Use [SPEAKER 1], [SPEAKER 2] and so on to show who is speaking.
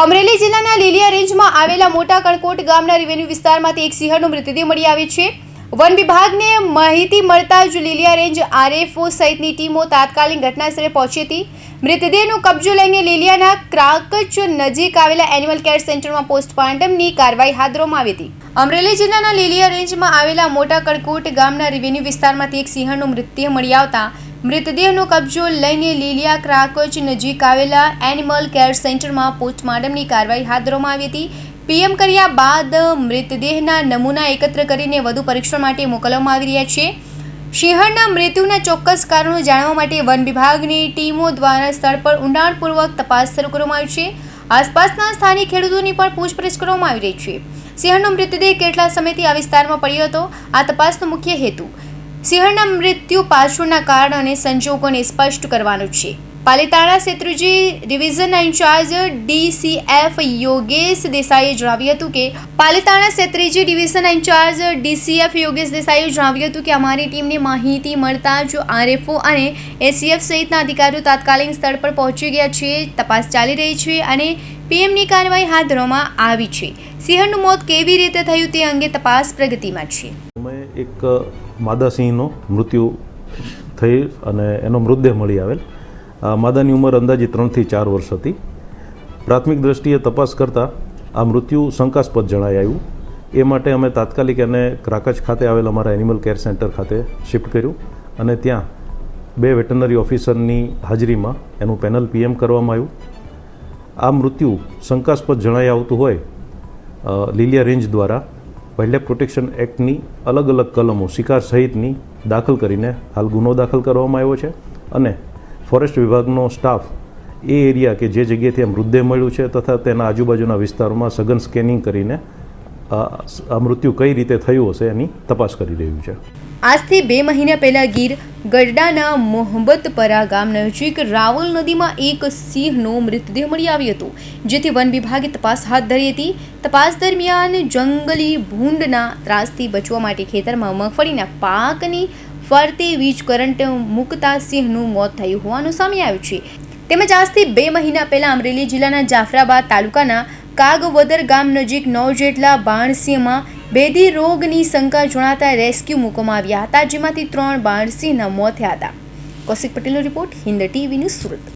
[SPEAKER 1] અમરેલી જિલ્લાના લીલિયા રેન્જમાં આવેલા મોટા કણકોટ ગામના રેવન્યુ વિસ્તારમાંથી એક સિંહણનો મૃતદેહ મળી આવ્યો છે. વન વિભાગને માહિતી મળતા જ લીલિયા રેન્જ આરએફઓ સહિતની ટીમો તાત્કાલિક ઘટનાસ્થળે પહોંચી હતી. મૃતદેહનો કબજો લઈને લીલિયાના ક્રાકચ નજીક આવેલા એનિમલ કેર સેન્ટરમાં પોસ્ટમોર્ટમની કાર્યવાહી હાથ ધરવામાં આવી હતી. અમરેલી જિલ્લાના લીલિયા રેન્જમાં આવેલા મોટા કણકોટ ગામના રેવન્યુ વિસ્તારમાંથી એક સિંહણનો મૃતદેહ મળી આવતા મૃતદેહનો કબજો લઈને લીલિયા ક્રાકોચ નજીક આવેલા એનિમલ કેર સેન્ટરમાં પોસ્ટમોર્ટમની કાર્યવાહી હાથ ધરવામાં આવી હતી. પીએમ કર્યા બાદ મૃતદેહના નમૂના એકત્ર કરીને વધુ પરીક્ષણ માટે મોકલવામાં આવી રહ્યા છે. સિંહણના મૃત્યુના ચોક્કસ કારણો જાણવા માટે વન વિભાગની ટીમો દ્વારા સ્થળ પર ઊંડાણપૂર્વક તપાસ શરૂ કરવામાં આવી છે. આસપાસના સ્થાનિક ખેડૂતોની પણ પૂછપરછ કરવામાં આવી રહી છે. સિંહણનો મૃતદેહ કેટલા સમયથી આ વિસ્તારમાં પડ્યો હતો? આ તપાસનો મુખ્ય હેતુ સિંહણના મૃત્યુ પાછળના કારણ અને સંજોગોને સ્પષ્ટ કરવાનું છે. પાલિતાણા શેત્રુજી ડિવિઝનના ઇન્ચાર્જ ડીસીએફ યોગેશ દેસાઈએ જણાવ્યું હતું કે, પાલિતાણા શેત્રીજી ડિવિઝનના ઇન્ચાર્જ ડીસીએફ યોગેશ દેસાઈએ જણાવ્યું હતું કે, અમારી ટીમને માહિતી મળતા જ આરએફઓ અને એસીએફ સહિતના અધિકારીઓ તાત્કાલિક સ્થળ પર પહોંચી ગયા છે, તપાસ ચાલી રહી છે અને પીએમની કાર્યવાહી હાથ ધરવામાં આવી છે. સિંહણનું મોત કેવી રીતે થયું તે અંગે તપાસ પ્રગતિમાં છે.
[SPEAKER 2] એક માદા સિંહનો મૃત્યુ થઈ અને એનો મૃતદેહ મળી આવેલ. માદાની ઉંમર અંદાજે ત્રણથી ચાર વર્ષ હતી. પ્રાથમિક દ્રષ્ટિએ તપાસ કરતાં આ મૃત્યુ શંકાસ્પદ જણાઈ આવ્યું. એ માટે અમે તાત્કાલિક એને ક્રાકચ ખાતે આવેલ અમારા એનિમલ કેર સેન્ટર ખાતે શિફ્ટ કર્યું અને ત્યાં બે વેટરનરી ઓફિસરની હાજરીમાં એનું પેનલ પીએમ કરવામાં આવ્યું. આ મૃત્યુ શંકાસ્પદ જણાઈ આવતું હોય લીલિયા રેન્જ દ્વારા વાઇલ્ડલાઇફ પ્રોટેક્શન એક્ટની અલગ અલગ કલમો શિકાર સહિતની દાખલ કરીને હાલ ગુનો દાખલ કરવામાં આવ્યો છે અને ફોરેસ્ટ વિભાગનો સ્ટાફ એ એરિયા કે જે જગ્યાએથી આ મૃતદેહ મળ્યું છે તથા તેના આજુબાજુના વિસ્તારોમાં સઘન સ્કેનિંગ કરીને આ મૃત્યુ કઈ રીતે થયું હશે એની તપાસ કરી રહ્યું છે.
[SPEAKER 1] આજથી બે મહિના પહેલા ગીર ગરડાના મોહમ્મદપરા ગામ નજીક રાવલ નદીમાં એક સિંહનો મૃતદેહ મળી આવ્યો હતો, જેથી વન વિભાગે તપાસ હાથ ધરી હતી. તપાસ દરમિયાન જંગલી ભૂંડના ત્રાસથી બચવા માટે ખેતરમાં મગફળીના પાકની ફરતે વીજ કરંટ મૂકતા સિંહનું મોત થયું હોવાનું સામે આવ્યું છે. તેમજ આજથી બે મહિના પહેલા અમરેલી જિલ્લાના જાફરાબાદ તાલુકાના કાગવદર ગામ નજીક નવ જેટલા બાણસિંહમાં બેદી રોગની શંકા જણાતા રેસ્ક્યુ મૂકવામાં આવ્યા હતા, જેમાંથી ત્રણ બાણસિંહના મોત થયા હતા. કૌશિક પટેલનો રિપોર્ટ હિન્દ ટીવીનું સુરત.